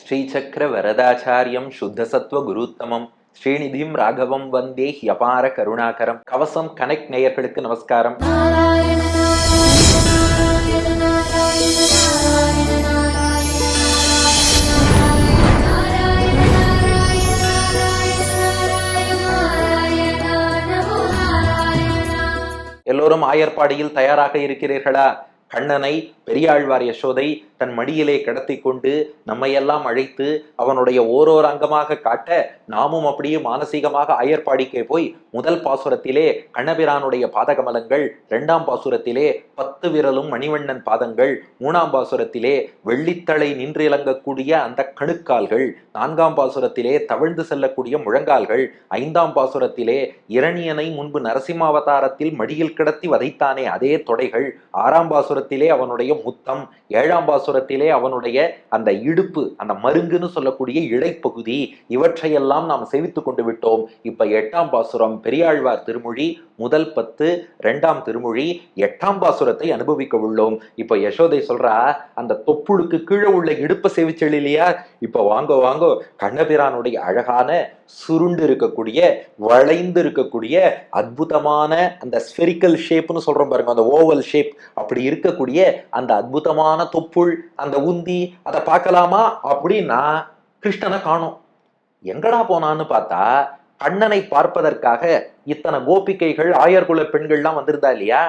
ஸ்ரீசக்கர வரதாச்சாரியம் சுத்தசத்வ குருத்தமம் ஸ்ரீநிதியும் ராகவம் வந்தே ஹியபார கருணாகரம்। கவசம் கனெக்ட் நேயர்களுக்கு நமஸ்காரம். எல்லோரும் ஆயர்பாடியில் தயாராக இருக்கிறீர்களா? கண்ணனை பெரியாழ்வார் யசோதை தன் மடியிலே கடத்தி கொண்டு நம்மையெல்லாம் அழைத்து அவனுடைய ஓரோர் அங்கமாக காட்ட நாமும் அப்படியே மானசீகமாக அயற்பாடிக்கே போய் முதல் பாசுரத்திலே கண்ணபிரானுடைய பாதகமலங்கள் இரண்டாம் பாசுரத்திலே பத்து விரலும் மணிவண்ணன் பாதங்கள் மூணாம் பாசுரத்திலே வெள்ளித்தலை நின்றிலங்கக்கூடிய அந்த கணுக்கால்கள் நான்காம் பாசுரத்திலே தவிழ்ந்து செல்லக்கூடிய முழங்கால்கள் ஐந்தாம் பாசுரத்திலே இரணியனை முன்பு நரசிம்மாவதாரத்தில் மடியில் கிடத்தி வதைத்தானே அதே தொடைகள் ஆறாம் பாசுர பாசுரத்திலே அவனுடைய முத்தம் ஏழாம் பாசுரத்திலே அவனுடைய அந்த இடுப்பு அந்த மருங்குன்னு சொல்லக்கூடிய இடைப்பகுதி இவற்றையெல்லாம் நாம் செவித்து கொண்டு விட்டோம். இப்ப எட்டாம் பாசுரம் பெரியாழ்வார் திருமொழி முதல் பத்து ரெண்டாம் திருமொழி எட்டாம் பாசுரத்தை அனுபவிக்க உள்ளோம். இப்ப யசோதை சொல்றா அந்த தொப்புளுக்கு கீழே உள்ள இடுப்பை செவிச்சல் இல்லையா இப்ப வாங்க வாங்க கண்ணபிரானுடைய அழகான சுருண்டு இருக்கக்கூடிய வளைந்து இருக்கக்கூடிய அற்புதமான அந்த ஸ்பெரிக்கல் ஷேப்னு சொல்றோம் பாருங்க அந்த ஓவல் ஷேப் அப்படி இருக்கக்கூடிய அந்த அற்புதமான தொப்புள் அந்த உந்தி அதை பார்க்கலாமா அப்படின்னா கிருஷ்ணனை காணோம். எங்கடா போனான்னு பார்த்தா கண்ணனை பார்ப்பதற்காக இத்தனை கோபிகைகள் ஆயர்குல பெண்கள்லாம் வந்திருந்தா இல்லையா?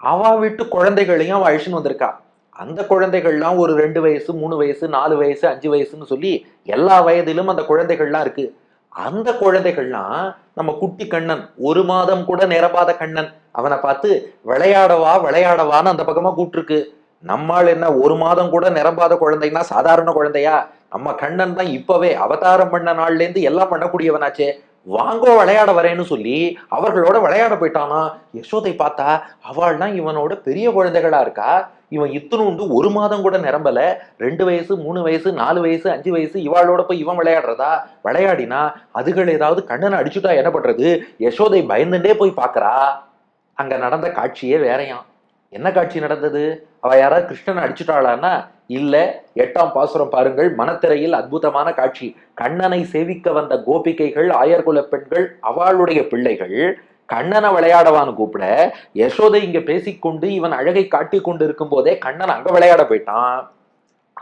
அவ வீட்டு குழந்தைகளையும் அவள் அழிச்சுன்னு வந்திருக்கா. அந்த குழந்தைகள்லாம் ஒரு ரெண்டு வயசு மூணு வயசு நாலு வயசு அஞ்சு வயசுன்னு சொல்லி எல்லா வயதிலும் அந்த குழந்தைகள்லாம் இருக்குது அந்த குழந்தைகள்லாம் நம்ம குட்டி கண்ணன் ஒரு மாதம் கூட நிரம்பாத கண்ணன். அவனை பார்த்து விளையாடவா விளையாடவான்னு அந்த பக்கமா கூப்பிட்டுருக்கு. நம்மால் என்ன ஒரு மாதம் கூட நிரம்பாத குழந்தைன்னா சாதாரண குழந்தையா? நம்ம கண்ணன் தான் இப்பவே அவதாரம் பண்ண நாள்ல இருந்து எல்லாம் பண்ணக்கூடியவனாச்சே. வாங்கோ விளையாட வரேன்னு சொல்லி அவர்களோட விளையாட போயிட்டானா? யசோதை பார்த்தா அவள்லாம் இவனோட பெரிய குழந்தைகளா இருக்கா? இவன் இத்தனுண்டு ஒரு மாதம் கூட நிரம்பல. ரெண்டு வயசு மூணு வயசு நாலு வயசு அஞ்சு வயசு இவாளோட போய் இவன் விளையாடுறதா? விளையாடினா அதுகள் ஏதாவது கண்ணனை அடிச்சுட்டா என்ன பண்றது? யசோதை பயந்துட்டே போய் பார்க்கறா அங்க நடந்த காட்சியே வேறையாம். என்ன காட்சி நடந்தது? அவ யாராவது கிருஷ்ணனை அடிச்சுட்டாளான்னா? இல்ல எட்டாம் பாசுரம் பாருங்கள் மனத்திரையில் அற்புதமான காட்சி. கண்ணனை சேவிக்க வந்த கோபிகைகள் ஆயர்குல பெண்கள் அவளுடைய பிள்ளைகள் கண்ணனை விளையாடவான்னு கூப்பிட யசோதை இங்க பேசிக்கொண்டு இவன் அழகை காட்டி கொண்டு இருக்கும் போதே கண்ணன் அங்க விளையாட போயிட்டான்.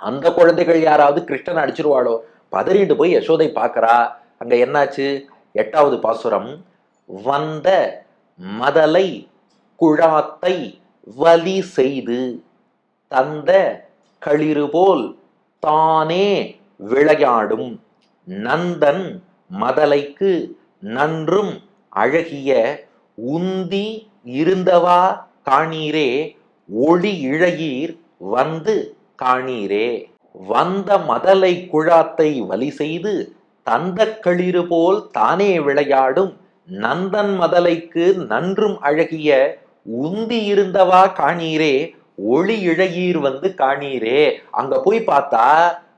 அந்த குழந்தைகள் யாராவது கிருஷ்ணன் அடிச்சிருவாளோ? பதறிட்டு போய் யசோதை பார்க்கறா. அங்க என்னாச்சு? எட்டாவது பாசுரம். வந்த மதலை குழாத்தை வலி செய்து தந்த களிறு போல் தானே விளையாடும். நந்தன் மதலைக்கு நன்றும் அழகிய உந்தி இருந்தவா காணீரே ஒளி இழகீர் வந்து காணீரே. வந்த மதலை குழாத்தை வலி செய்து தந்த களிறு போல் தானே விளையாடும் நந்தன் மதலைக்கு நன்றும் அழகிய உந்தி இருந்தவா காணீரே ஒளி இழகீர் வந்து காணீரே. அங்க போய் பார்த்தா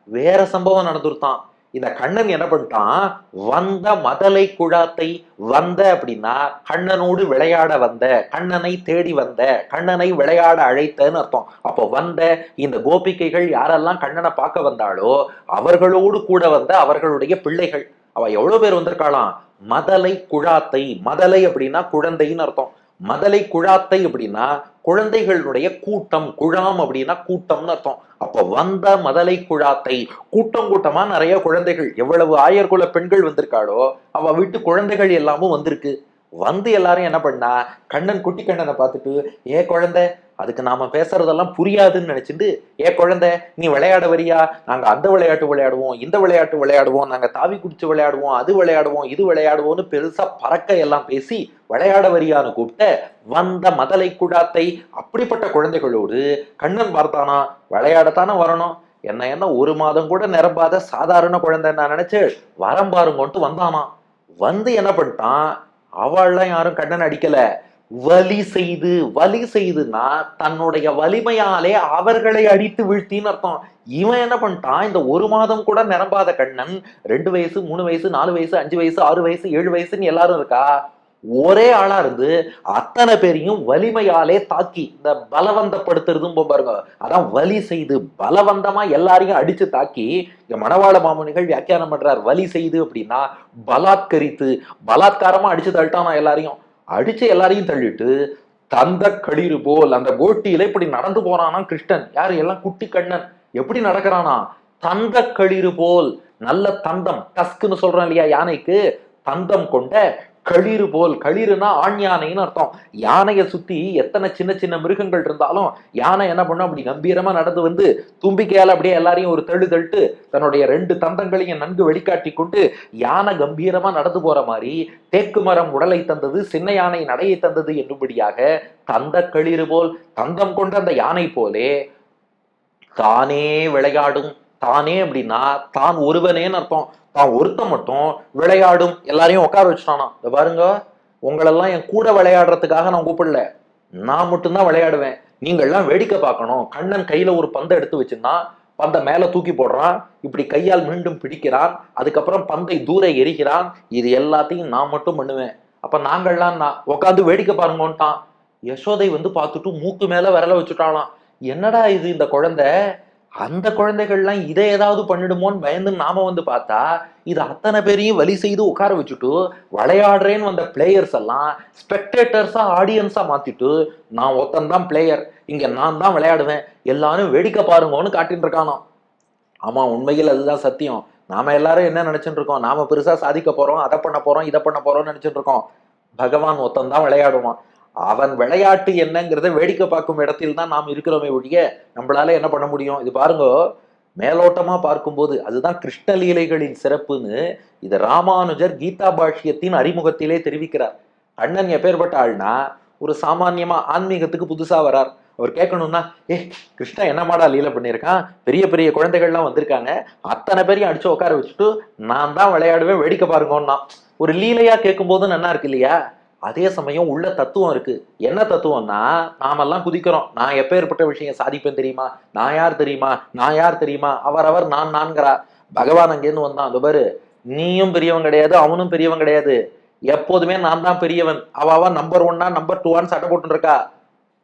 வேற சம்பவம் நடந்துருத்தான் இந்த கண்ணன் என்ன பண்ணிட்டான்? வந்த மதலை குழாத்தை வந்த அப்படின்னா கண்ணனோடு விளையாட வந்த கண்ணனை தேடி வந்த கண்ணனை விளையாட அழைத்தன்னு அர்த்தம். அப்போ வந்த இந்த கோபிகைகள் யாரெல்லாம் கண்ணனை பார்க்க வந்தாளோ அவர்களோடு கூட வந்த அவர்களுடைய பிள்ளைகள். அவ எவ்வளவு பேர் வந்திருக்காளாம்? மதலை குழாத்தை மதலை அப்படின்னா குழந்தைன்னு அர்த்தம். மதலை குழாத்தை அப்படின்னா குழந்தைகளுடைய கூட்டம் குழாம் அப்படின்னா கூட்டம்னு அர்த்தம். அப்ப வந்த மதலை குழாத்தை கூட்டம் கூட்டமா நிறைய குழந்தைகள் எவ்வளவு ஆயர்குல பெண்கள் வந்திருக்காளோ அவ வீட்டு குழந்தைகள் எல்லாமும் வந்திருக்கு. வந்து எல்லாரும் என்ன பண்ணா கண்ணன் குட்டி கண்ணனை பார்த்துட்டு ஏ குழந்தை அதுக்கு நாம பேசுறதெல்லாம் புரியாதுன்னு நினைச்சிட்டு ஏ குழந்தை நீ விளையாட வரியா? நாங்க அந்த விளையாட்டு விளையாடுவோம் இந்த விளையாட்டு விளையாடுவோம் நாங்க தாவி குடிச்சு விளையாடுவோம் அது விளையாடுவோம் இது விளையாடுவோம்னு பெருசா பறக்க எல்லாம் பேசி விளையாட வரியான்னு கூப்பிட்ட வந்த மதலை குடாத்தை அப்படிப்பட்ட குழந்தைகளோடு கண்ணன் பார்த்தானா விளையாடத்தானே வரணும். என்ன என்ன ஒரு மாதம் கூட நிரம்பாத சாதாரண குழந்தை நான் நினைச்சு வரம் பாருங்கன்ட்டு வந்தானா. வந்து என்ன பண்ணிட்டான் அவள்லாம் யாரும் கண்ணன் அடிக்கல. வலி செய்து வலி செய்துன்னா தன்னுடைய வலிமையாலே அவர்களை அடித்து வீழ்த்தின்னு அர்த்தம். இவன் என்ன பண்ணிட்டான்? இந்த ஒரு மாதம் கூட நிரம்பாத கண்ணன் ரெண்டு வயசு மூணு வயசு நாலு வயசு அஞ்சு வயசு ஆறு வயசு ஏழு வயசுன்னு எல்லாரும் இருக்கா? ஒரே ஆளா இருந்து அத்தனை பேரையும் வலிமையாலே தாக்கி இந்த பலவந்தப்படுத்துறதும் பாருங்க. அதான் வலி செய்து பலவந்தமா எல்லாரையும் அடிச்சு தாக்கி இங்க மணவாள மாமுனிகள் வியாக்கியானம் பண்றார். வலி செய்து அப்படின்னா பலாத்கரித்து பலாத்காரமா அடிச்சு தள்ளிட்டானா எல்லாரையும். அடிச்சு எல்லாரையும் தள்ளிட்டு தந்த களிறு போல் அந்த கோட்டியில இப்படி நடந்து போறானா கிருஷ்ணன். யாரு? எல்லாம் குட்டி கண்ணன். எப்படி நடக்கிறானா? தந்த களிறு போல் நல்ல தந்தம் டஸ்க்குன்னு சொல்றோம் இல்லையா யானைக்கு? தந்தம் கொண்ட களிறு போல் களிறுனா ஆண் யானைன்னு அர்த்தம். யானையை சுத்தி எத்தனை சின்ன சின்ன மிருகங்கள் இருந்தாலும் யானை என்ன பண்ணும்? அப்படி கம்பீரமா நடந்து வந்து தும்பிக்கையால் அப்படியே எல்லாரையும் ஒரு தள்ளு தள்ளிட்டு தன்னுடைய ரெண்டு தந்தங்களையும் நன்கு வெளிக்காட்டி கொண்டு யானை கம்பீரமா நடந்து போற மாதிரி தேக்கு மரம் உடலை தந்தது சின்ன யானை நடையை தந்தது என்றும்படியாக தந்த களிறு போல் தந்தம் கொண்ட அந்த யானை போலே தானே விளையாடும் தானே அப்படின்னா தான் ஒருவனேன்னு அர்த்தம். தான் ஒருத்தன் மட்டும் விளையாடும் எல்லாரையும் உட்கார வச்சுட்டானா. பாருங்க உங்களெல்லாம் என் கூட விளையாடுறதுக்காக நான் கூப்பிடல. நான் மட்டும்தான் விளையாடுவேன். நீங்கள்லாம் வேடிக்கை பார்க்கணும். கண்ணன் கையில ஒரு பந்தை எடுத்து வச்சுன்னா பந்தை மேல தூக்கி போடுறான். இப்படி கையால் மீண்டும் பிடிக்கிறான். அதுக்கப்புறம் பந்தை தூர எரிகிறான் இது எல்லாத்தையும் நான் மட்டும் பண்ணுவேன். அப்ப நாங்கள்லாம் நான் உட்காந்து வேடிக்கை பாருங்கன்ட்டான். யசோதை வந்து பார்த்துட்டு மூக்கு மேல விரல வச்சுட்டாலாம் என்னடா இது இந்த குழந்தை? அந்த குழந்தைகள்லாம் இதை ஏதாவது பண்ணிடுமோன்னு பயந்து நாம வந்து பார்த்தா இது அத்தனை பேரையும் வழி செய்து உட்கார வச்சுட்டு விளையாடுறேன்னு வந்த பிளேயர்ஸ் எல்லாம் ஸ்பெக்டேட்டர்ஸா ஆடியன்ஸா மாத்திட்டு நான் ஒருத்தன் தான் பிளேயர் இங்க நான் தான் விளையாடுவேன் எல்லாரும் வேடிக்கை பாருங்கன்னு காட்டின்னு இருக்கானோ ஆமா உண்மையில் அதுதான் சத்தியம். நாம எல்லாரும் என்ன நினைச்சிட்டு இருக்கோம்? நாம பெருசா சாதிக்க போறோம் அதை பண்ண போறோம் இதை பண்ண போறோம்னு நினைச்சிட்டு இருக்கோம். பகவான் ஒருத்தன் தான் விளையாடுவான். அவன் விளையாட்டு என்னங்கிறத வேடிக்கை பார்க்கும் இடத்தில் தான் நாம் இருக்கிறோமே ஒழிய நம்மளால என்ன பண்ண முடியும்? இது பாருங்க மேலோட்டமா பார்க்கும்போது அதுதான் கிருஷ்ணலீலைகளின் சிறப்புன்னு இது ராமானுஜர் கீதா பாஷ்யத்தின் அறிமுகத்திலே தெரிவிக்கிறார். கண்ணன் எப்பேற்பட்ட ஆள்னா ஒரு சாமான்யமா ஆன்மீகத்துக்கு புதுசா வரார். அவர் கேட்கணும்னா ஏ கிருஷ்ணா என்னமாடா லீலை பண்ணியிருக்கான்? பெரிய பெரிய குழந்தைகள்லாம் வந்திருக்காங்க. அத்தனை பேரையும் அடிச்சு உட்கார வச்சுட்டு நான் தான் விளையாடுவேன் வேடிக்கை பாருங்கன்னா ஒரு லீலையா கேட்கும்போது நல்லா இருக்கு இல்லையா? அதே சமயம் உள்ள தத்துவம் இருக்கு. என்ன தத்துவம்னா நாமெல்லாம் குதிக்கிறோம். நான் எப்பேற்பட்ட விஷயம் சாதிப்பேன் தெரியுமா? நான் யார் தெரியுமா? நான் யார் தெரியுமா? அவரவர் நான் நான்கிறா பகவான் அங்கேருந்து வந்தான். அது பாரு நீயும் பெரியவன் கிடையாது அவனும் பெரியவன் கிடையாது. எப்போதுமே நான் தான் பெரியவன். அவ அவன் நம்பர் ஒன்னா நம்பர் டூவான்னு சட்டை போட்டுருக்கா.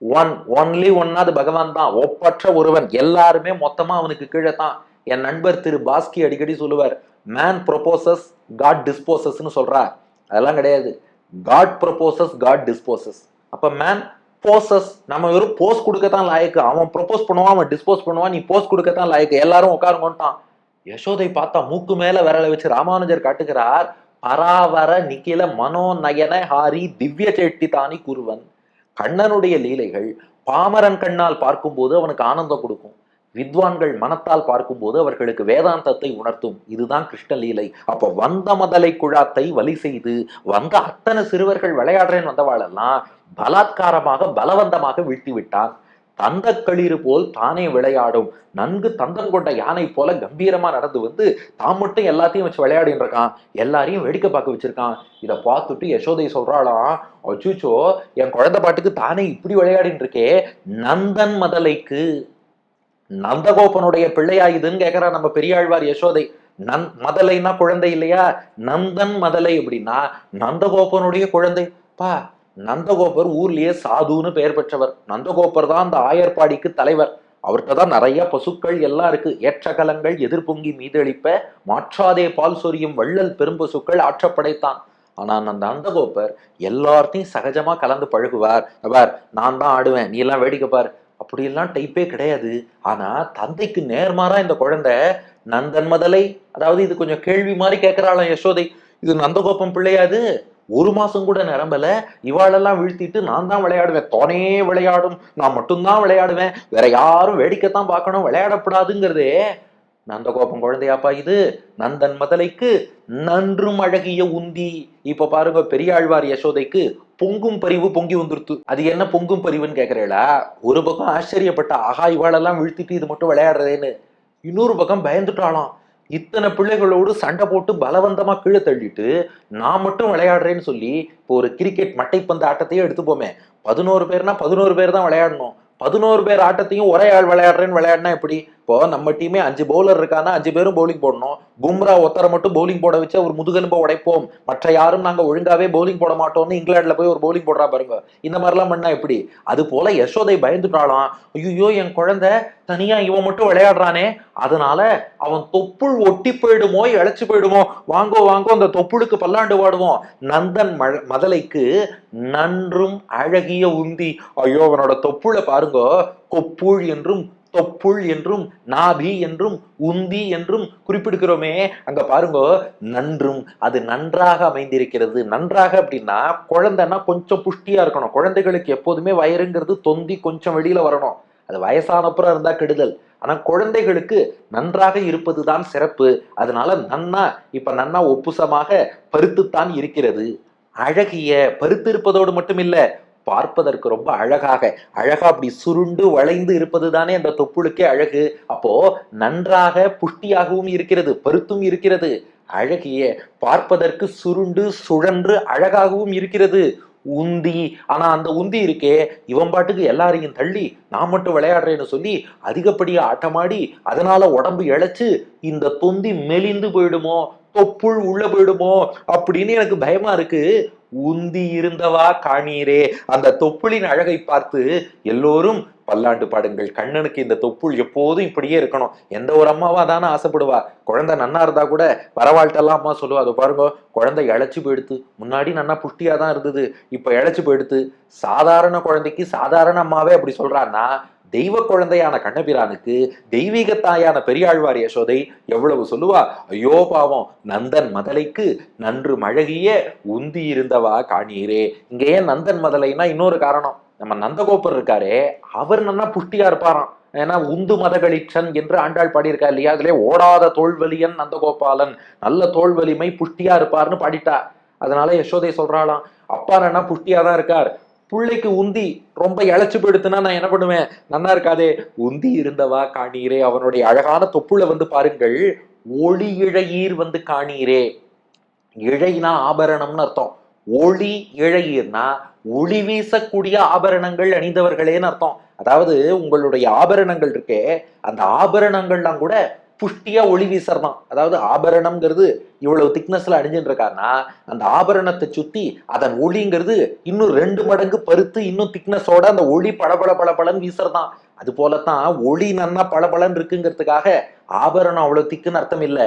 ஒன் ஒன்லி ஒன்னா அது பகவான் தான். ஒப்பற்ற ஒருவன். எல்லாருமே மொத்தமா அவனுக்கு கீழே தான். என் நண்பர் திரு பாஸ்கி அடிக்கடி சொல்லுவார் மேன் ப்ரொபோசஸ் காட் டிஸ்போசஸ்னு சொல்றார். அதெல்லாம் கிடையாது. காட் ப்ரொபோசஸ் காட் டிஸ்போசஸ் அப்போ மேன் போசஸ் நம்ம வெறும் போஸ் கொடுக்கத்தான் லாயக்கு. அவன் ப்ரொபோஸ் பண்ணுவான் அவன் டிஸ்போஸ் பண்ணுவான். நீ போஸ் கொடுக்கத்தான் லாயக்கு. எல்லாரும் உட்காருங்கட்டான் யசோதை பார்த்தா மூக்கு மேல விரலை வச்சு ராமானுஜர் காட்டுகிறார். பராவர நிக்கில மனோநயன ஹாரி திவ்ய செட்டி தானி குருவன். கண்ணனுடைய லீலைகள் பாமரன் கண்ணால் பார்க்கும்போது அவனுக்கு ஆனந்தம் கொடுக்கும். வித்வான்கள் மனத்தால் பார்க்கும்போது அவர்களுக்கு வேதாந்தத்தை உணர்த்தும். இதுதான் கிருஷ்ணலீலை. அப்போ வந்த மதலை குழாத்தை வலி செய்து வந்த அத்தனை சிறுவர்கள் விளையாடுறேன்னு வந்தவாளெல்லாம் பலாத்காரமாக பலவந்தமாக வீழ்த்தி விட்டான் தந்த களிறு போல் தானே விளையாடும். நன்கு தந்தம் கொண்ட யானை போல கம்பீரமா நடந்து வந்து தான் மட்டும் எல்லாத்தையும் வச்சு விளையாடின்னு இருக்கான் எல்லாரையும் வேடிக்கை பார்க்க வச்சிருக்கான். இதை பார்த்துட்டு யசோதை சொல்றாளாம் அச்சுச்சோ என் குழந்தை பாட்டுக்கு தானே இப்படி விளையாடின்னு இருக்கே நந்தன் மதலைக்கு நந்தகோபனுடைய பிள்ளையா இதுன்னு கேக்குறா நம்ம பெரியாழ்வார் யசோதை. நன் மதலைன்னா குழந்தை இல்லையா? நந்தன் மதலை அப்படின்னா நந்தகோபனுடைய குழந்தை. பா நந்தகோபர் ஊர்லயே சாதுன்னு பெயர் பெற்றவர். நந்தகோபர் தான் அந்த ஆயர்பாடிக்கு தலைவர். அவர்கிட்ட தான் நிறைய பசுக்கள் எல்லாம் இருக்கு. ஏற்றகலங்கள் எதிர்பொங்கி மீதளிப்ப மாற்றாதே பால் சொரியும் வள்ளல் பெரும்பசுக்கள் ஆற்றப்படைத்தான். ஆனா அந்த நந்தகோபர் எல்லார்த்தையும் சகஜமா கலந்து பழகுவார். பார் நான் தான் ஆடுவேன். நீ எல்லாம் வேடிக்கை பார். அப்படியெல்லாம் டைப்பே கிடையாது. ஆனா தந்தைக்கு நேர்மாறா இந்த குழந்தை நந்தன் மதலை அதாவது இது கொஞ்சம் கேள்வி மாதிரி கேட்கிறாளாம் யசோதை. இது நந்தகோபம் பிள்ளையாது ஒரு மாசம் கூட நிரம்பல. இவாளெல்லாம் வீழ்த்திட்டு நான் தான் விளையாடுவேன். தானே விளையாடும். நான் மட்டும்தான் விளையாடுவேன். வேற யாரும் வேடிக்கைத்தான் பார்க்கணும். விளையாடப்படாதுங்கிறதே நந்தகோபம் குழந்தையாப்பா இது. நந்தன் மதலைக்கு நன்றும் அழகிய உந்தி. இப்ப பாருங்க பெரியாழ்வார் யசோதைக்கு பொங்கும் பரிவு பொங்கி வந்துருத்து. அது என்ன பொங்கும் பரிவுன்னு கேக்குறீங்களா? ஒரு பக்கம் ஆச்சரியப்பட்ட ஆஹா இவாளெல்லாம் வீழ்த்திட்டு இது மட்டும் விளையாடுறதேன்னு. இன்னொரு பக்கம் பயந்துட்டாலாம் இத்தனை பிள்ளைகளோடு சண்டை போட்டு பலவந்தமா கீழே தள்ளிட்டு நான் மட்டும் விளையாடுறேன்னு சொல்லி இப்போ ஒரு கிரிக்கெட் மட்டைப்பந்து ஆட்டத்தையே எடுத்துப்போமே. பதினோரு பேர்னா பதினோரு பேர் தான் விளையாடணும். பதினோரு பேர் ஆட்டத்தையும் ஒரே ஆள் விளையாடுறேன்னு விளையாடினா எப்படி? இப்போ நம்ம டீமே அஞ்சு பவுலர் இருக்கானா அஞ்சு பேரும் பவுலிங் போடணும். பும்ரா ஒத்தரை மட்டும் பவுலிங் போட வச்சு ஒரு முதுகெலும்ப உடைப்போம். மற்ற யாரும் நாங்க ஒழுங்காவே பவுலிங் போட மாட்டோம்னு இங்கிலாந்துல போய் ஒரு பவுலிங் போடுறா பாருங்க. இந்த மாதிரிலாம் பண்ணா எப்படி? அது போல யசோதை பயந்துட்டாலும் ஐயோ என் குழந்தை தனியா இவன் மட்டும் விளையாடுறானே. அதனால அவன் தொப்புள் ஒட்டி போயிடுமோ இழைச்சு போயிடுமோ? வாங்கோ வாங்கோ அந்த தொப்புளுக்கு பல்லாண்டு வாடுவோம் நந்தன் மதலைக்கு நன்றும் அழகிய உந்தி. ஐயோ அவனோட தொப்புளை பாருங்க. கொப்புள் என்றும் தொப்புள் என்றும் நாபி என்றும் உந்தி என்றும் குறிப்பிடுகிறோமே. அங்க பாருங்க நன்றும் அது நன்றாக அமைந்திருக்கிறது. நன்றாக அப்படின்னா குழந்தைன்னா கொஞ்சம் புஷ்டியா இருக்கணும். குழந்தைகளுக்கு எப்போதுமே வயறுங்கிறது தொந்தி கொஞ்சம் வெளியில வரணும். அது வயசானப்புறம் இருந்தா கெடுதல். ஆனா குழந்தைகளுக்கு நன்றாக இருப்பதுதான் சிறப்பு. அதனால நன்னா இப்ப நன்னா ஒப்புசமாக பருத்துத்தான் இருக்கிறது. அழகிய பருத்து இருப்பதோடு மட்டும் இல்ல பார்ப்பதற்கு ரொம்ப அழகாக அழகா அப்படி சுருண்டு வளைந்து இருப்பது தானே அந்த தொப்புளுக்கே அழகு. அப்போ நன்றாக புஷ்டியாகவும் இருக்கிறது பருத்தும் இருக்கிறது. அழகிய பார்ப்பதற்கு சுருண்டு சுழன்று அழகாகவும் இருக்கிறது. உந்தி ஆனா அந்த உந்தி இருக்கே இவன் பாட்டுக்கு எல்லாரையும் தள்ளி நான் மட்டும் விளையாடுறேன்னு சொல்லி அதிகப்படியா ஆட்டமாடி அதனால உடம்பு இழைச்சு இந்த தொந்தி மெலிந்து போயிடுமோ தொப்புள் உள்ள போயிடுமோ? அப்படின்னு எனக்கு பயமா இருக்கு. உந்தி இருந்தவா காணீரே. அந்த தொப்புளின் அழகை பார்த்து எல்லோரும் பல்லாண்டு பாடுங்கள். கண்ணனுக்கு இந்த தொப்புள் எப்போதும் இப்படியே இருக்கணும். எந்த ஒரு அம்மாவா தானே ஆசைப்படுவா? குழந்தை நன்னா இருந்தா கூட வரவாழ்ட்டெல்லாம் அம்மா சொல்லுவா. அதை பாருங்க குழந்தை இழைச்சு போயிடுத்து. முன்னாடி நன்னா புஷ்டியா தான் இருந்தது. இப்ப இழைச்சு போயிடுத்து. சாதாரண குழந்தைக்கு சாதாரண அம்மாவே அப்படி சொல்றான்னா தெய்வ குழந்தையான கண்ணபிரானுக்கு தெய்வீக தாயான பெரியாழ்வார் யசோதை எவ்வளவு சொல்லுவா? ஐயோ பாவம் நந்தன் மதலைக்கு நன்று மழகிய உந்தி இருந்தவா காணீரே இங்க ஏன் நந்தன் மதலைன்னா இன்னொரு காரணம். நம்ம நந்தகோபர் இருக்காரே அவர் நல்லா புஷ்டியா இருப்பாராம். ஏன்னா உந்து மதகளிச்சன் என்று ஆண்டாள் பாடியிருக்கா இல்லையா? அதுல ஓடாத தோல்வலியன் நந்தகோபாலன். நல்ல தோல் வலிமை புஷ்டியா இருப்பார்னு பாடிட்டா. அதனால யசோதை சொல்றாளாம் அப்பா என்ன புஷ்டியா தான் இருக்கார். புள்ளைக்கு உந்தி ரொம்ப இழைச்சு போயிடுத்துனா நான் என்ன பண்ணுவேன்? நன்னா இருக்காதே. உந்தி இருந்தவா காணீரே. அவனுடைய அழகான தொப்புளை வந்து பாருங்கள். ஒளி இழையீர் வந்து காணீரே. இழைனா ஆபரணம்னு அர்த்தம். ஒளி இழையீர்னா ஒளி வீசக்கூடிய ஆபரணங்கள் அணிந்தவர்களேன்னு அர்த்தம். அதாவது உங்களுடைய ஆபரணங்கள் இருக்கே அந்த ஆபரணங்கள்லாம் கூட புஷ்டியா ஒளி வீசறதான். அதாவது ஆபரணம்ங்கிறது இவ்வளவு திக்னஸ்ல அணிஞ்சுட்டு இருக்காருன்னா அந்த ஆபரணத்தை சுத்தி அதன் ஒளிங்கிறது இன்னும் ரெண்டு மடங்கு பருத்து இன்னும் திக்னஸோட அந்த ஒளி பளபள பளபளன்னு வீசுறதான். அது போலத்தான் ஒளி நன்னா பளபளன்னு இருக்குங்கிறதுக்காக ஆபரணம் அவ்வளவு திக்குன்னு அர்த்தம் இல்லை.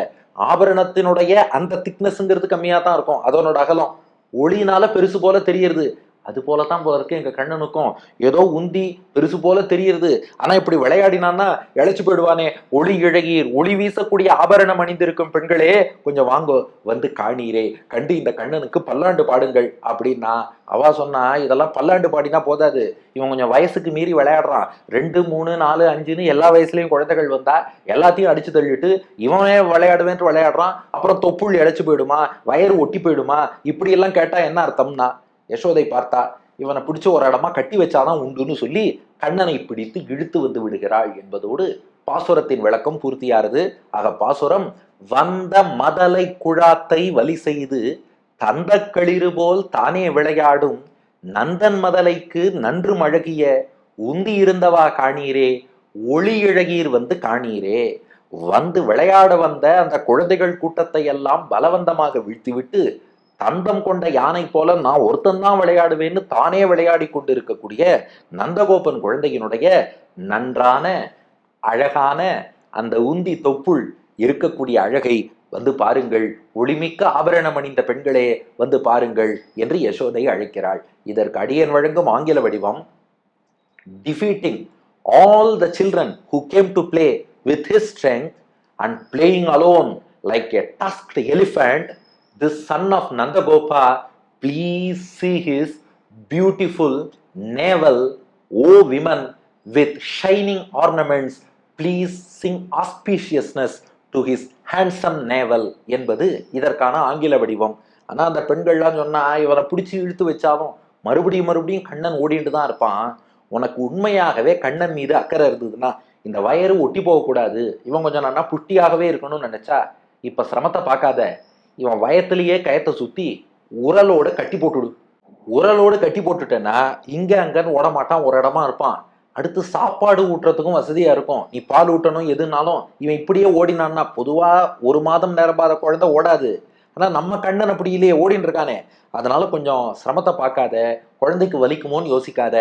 ஆபரணத்தினுடைய அந்த திக்னஸ்ங்கிறது கம்மியா தான் இருக்கும். அதனோட அகலம். ஒளினால பெருசு போல தெரியறது. அது போலதான் போல இருக்கு. எங்க கண்ணனுக்கும் ஏதோ உந்தி பெருசு போல தெரியுது. ஆனா இப்படி விளையாடினான்னா இழைச்சு போயிடுவானே. ஒளி இழகீர் ஒளி வீசக்கூடிய ஆபரணம் அணிந்திருக்கும் பெண்களே கொஞ்சம் வாங்கோ. வந்து காணீரே கண்டு இந்த கண்ணனுக்கு பல்லாண்டு பாடுங்கள் அப்படின்னா அவ சொன்னா இதெல்லாம் பல்லாண்டு பாடினா போதாது. இவன் கொஞ்சம் வயசுக்கு மீறி விளையாடுறான். ரெண்டு மூணு நாலு அஞ்சுன்னு எல்லா வயசுலயும் குழந்தைகள் வந்தா எல்லாத்தையும் அடிச்சு தள்ளிட்டு இவனே விளையாடுவேன்ட்டு விளையாடுறான். அப்புறம் தொப்புள் இழைச்சு போயிடுமா? வயிறு ஒட்டி போயிடுமா? இப்படி எல்லாம் கேட்டா என்ன அர்த்தம்னா யசோதை பார்த்தா இவனை பிடிச்ச ஒரு இடமா கட்டி வச்சாதான் உண்டுன்னு சொல்லி கண்ணனை பிடித்து இழுத்து வந்து விடுகிறாள் என்பதோடு பாசுரத்தின் விளக்கம் பூர்த்தியாருது ஆக பாசுரம் வந்த மதலை குழாத்தை வலி செய்து தந்த களிறு போல் தானே விளையாடும் நந்தன் மதலைக்கு நன்று மழகிய உந்தி இருந்தவா காணீரே ஒளி இழகீர் வந்து காணீரே. வந்து விளையாட வந்த அந்த குழந்தைகள் கூட்டத்தை எல்லாம் பலவந்தமாக வீழ்த்திவிட்டு தந்தம் கொண்ட யானை போல நான் ஒருத்தன்தான் விளையாடுவேன்னு தானே விளையாடி கொண்டு இருக்கக்கூடிய நந்தகோபன் குழந்தையினுடைய நன்றான அழகான அந்த உந்தி தொப்புள் இருக்கக்கூடிய அழகை வந்து பாருங்கள். ஒளிமிக்க ஆபரணம் அணிந்த பெண்களே வந்து பாருங்கள் என்று யசோதை அழைக்கிறாள். இதற்கு அடியன் வழங்கும் ஆங்கில வடிவம் defeating all the children who came to play with his strength and playing alone like a tusk elephant this son of Nandagopa please see his beautiful navel, O women with shining ornaments, please sing auspiciousness to his handsome navel என்பது இதற்கான ஆங்கில வடிவம். ஆனால் அந்த பெண்கள்லாம் சொன்னா இவனை பிடிச்சி இழுத்து வச்சாலும் மறுபடியும் மறுபடியும் கண்ணன் ஓடிட்டு தான் இருப்பான். உனக்கு உண்மையாகவே கண்ணன் மீது அக்கறை இருந்ததுன்னா இந்த வயறு ஒட்டி போகக்கூடாது. இவன் கொஞ்சம் நான் புட்டியாகவே இருக்கணும்னு நினைச்சா இப்போ சிரமத்தை பார்க்காத. இவன் வயத்திலேயே கயத்தை சுத்தி உரலோட கட்டி போட்டுடு உரலோடு கட்டி போட்டுட்டேன்னா இங்க அங்கன்னு ஓட மாட்டான் ஒரு இடமா இருப்பான். அடுத்து சாப்பாடு ஊட்டுறதுக்கும் வசதியா இருக்கும். நீ பால் ஊட்டணும் எதுனாலும் இவன் இப்படியே ஓடினான்னா பொதுவா ஒரு மாதம் நிரம்பாத குழந்தை ஓடாது. ஆனா நம்ம கண்ணன் அப்படி இல்லையே ஓடின்னு இருக்கானே. அதனால கொஞ்சம் சிரமத்தை பார்க்காத குழந்தைக்கு வலிக்குமோன்னு யோசிக்காத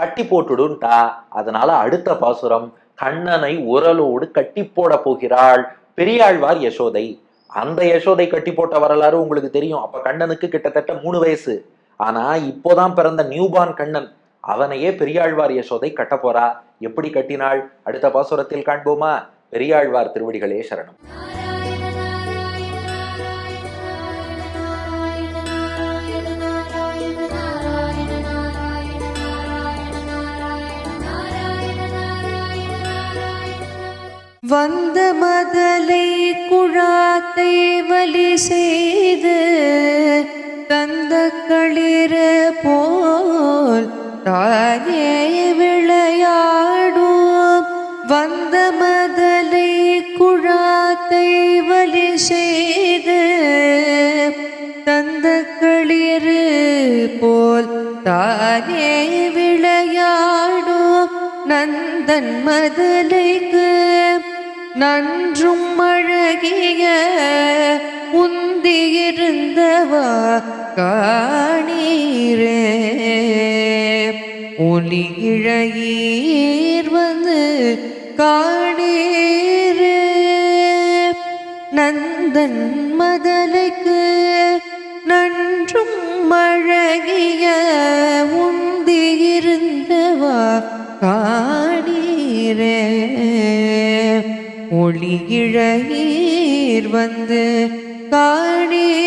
கட்டி போட்டுடுன்ட்டா அதனால அடுத்த பாசுரம் கண்ணனை உரலோடு கட்டி போட போகிறாள் பெரியாழ்வார் யசோதை. அந்த யசோதை கட்டி போட்ட வரலாறு உங்களுக்கு தெரியும். அப்ப கண்ணனுக்கு கிட்டத்தட்ட மூணு வயசு. ஆனா இப்போதான் பிறந்த நியூபார்ன் கண்ணன் அவனையே பெரியாழ்வார் யசோதை கட்ட போறா. எப்படி கட்டினாள்? அடுத்த பாசுரத்தில் காண்போமா? பெரியாழ்வார் திருவடிகளே சரணம். வந்த மதலை குழாத்தை வலி செய்து தந்த களிர போல் தானே விளையாடும் வந்த மதலை குழாத்தை வலி செய்து தந்த களிர போல் தானே விளையாடும் நந்தன் மதலைக்கு நன்றும் அழகிய உந்தியிருந்தவா காணீரே. ஒளி இழையீர் வந்து காணீரே. நந்தன் மதலுக்கு நன்றும் அழகிய உந்தியிருந்தவா காணீரே. ஒளி இழையீர் வந்து காணீரே